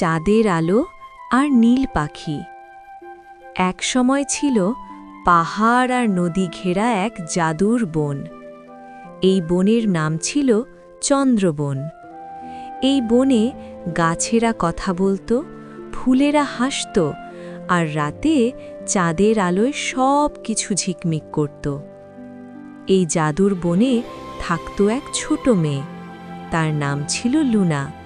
চাঁদের আলো আর নীল পাখি। এক সময় ছিল পাহাড় আর নদী ঘেরা এক জাদুর বন। এই বনের নাম ছিল চন্দ্রবন। এই বনে গাছেরা কথা বলতো, ফুলেরা হাসত আর রাতে চাঁদের আলোয় সব কিছু ঝিকমিক করত। এই জাদুর বনে থাকত এক ছোট মেয়ে। তার নাম ছিল লুনা।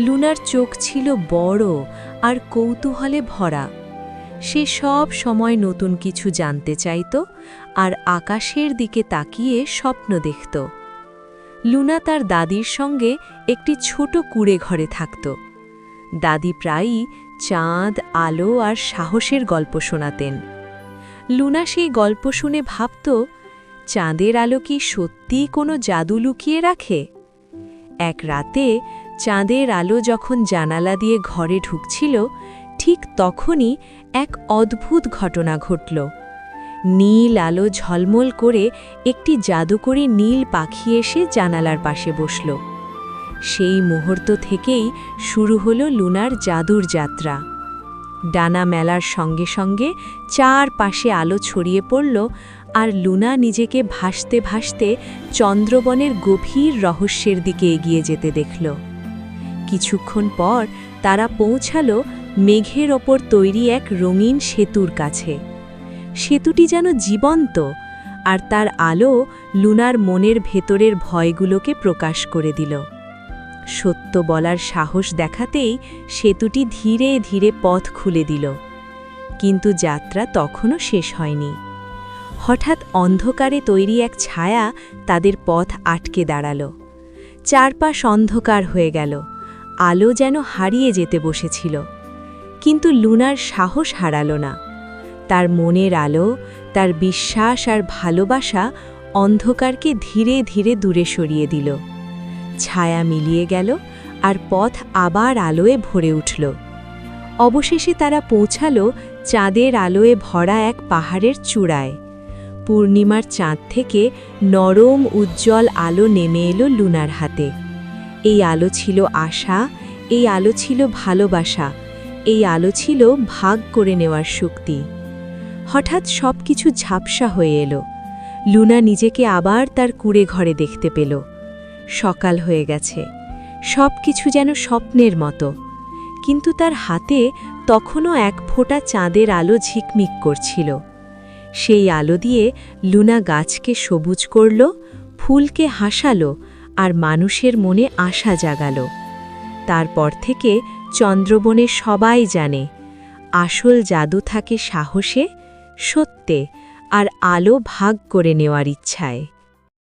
লুনার চোখ ছিল বড় আর কৌতূহলে ভরা। সে সব সময় নতুন কিছু জানতে চাইত আর আকাশের দিকে তাকিয়ে স্বপ্ন দেখত। লুনা তার দাদির সঙ্গে একটি ছোট কুড়ে ঘরে থাকত। দাদি প্রায়ই চাঁদ, আলো আর সাহসের গল্প শোনাতেন। লুনা সেই গল্প শুনে ভাবত, চাঁদের আলো কি সত্যিই কোনো জাদু লুকিয়ে রাখে? এক রাতে চাঁদের আলো যখন জানালা দিয়ে ঘরে ঢুকছিল, ঠিক তখনই এক অদ্ভুত ঘটনা ঘটল। নীল আলো ঝলমল করে একটি জাদুকরী নীল পাখি এসে জানালার পাশে বসল। সেই মুহূর্ত থেকেই শুরু হলো লুনার জাদুর যাত্রা। ডানা মেলার সঙ্গে সঙ্গে চার পাশে আলো ছড়িয়ে পড়ল আর লুনা নিজেকে ভাসতে ভাসতে চন্দ্রবনের গভীর রহস্যের দিকে এগিয়ে যেতে দেখল। কিছুক্ষণ পর তারা পৌঁছালো মেঘের ওপর তৈরি এক রঙিন সেতুর কাছে। সেতুটি যেন জীবন্ত, আর তার আলো লুনার মনের ভেতরের ভয়গুলোকে প্রকাশ করে দিল। সত্য বলার সাহস দেখাতেই সেতুটি ধীরে ধীরে পথ খুলে দিল। কিন্তু যাত্রা তখনও শেষ হয়নি। হঠাৎ অন্ধকারে তৈরি এক ছায়া তাদের পথ আটকে দাঁড়াল। চারপাশ অন্ধকার হয়ে গেল। আলো যেন হারিয়ে যেতে বসেছিল। কিন্তু লুনার সাহস হারাল না। তার মনের আলো, তার বিশ্বাস আর ভালোবাসা অন্ধকারকে ধীরে ধীরে দূরে সরিয়ে দিল। ছায়া মিলিয়ে গেল আর পথ আবার আলোয় ভরে উঠল। অবশেষে তারা পৌঁছালো চাঁদের আলোয় ভরা এক পাহাড়ের চূড়ায়। পূর্ণিমার চাঁদ থেকে নরম উজ্জ্বল আলো নেমে এলো লুনার হাতে। এই আলো ছিল আশা, এই আলো ছিল ভালোবাসা, এই আলো ছিল ভাগ করে নেওয়ার শক্তি। হঠাৎ সব কিছু ঝাপসা হয়ে এলো। লুনা নিজেকে আবার তার কুড়ে ঘরে দেখতে পেল। সকাল হয়ে গেছে। সব কিছু যেন স্বপ্নের মতো। কিন্তু তার হাতে তখনও এক ফোঁটা চাঁদের আলো ঝিকমিক করছিল। সেই আলো দিয়ে লুনা গাছকে সবুজ করল, ফুলকে হাসালো আর মানুষের মনে আশা জাগাল। তারপর থেকে চন্দ্রবনে সবাই জানে, আসল জাদু থাকে সাহসে, সত্যে, আর আলো ভাগ করে নেওয়ার ইচ্ছায়।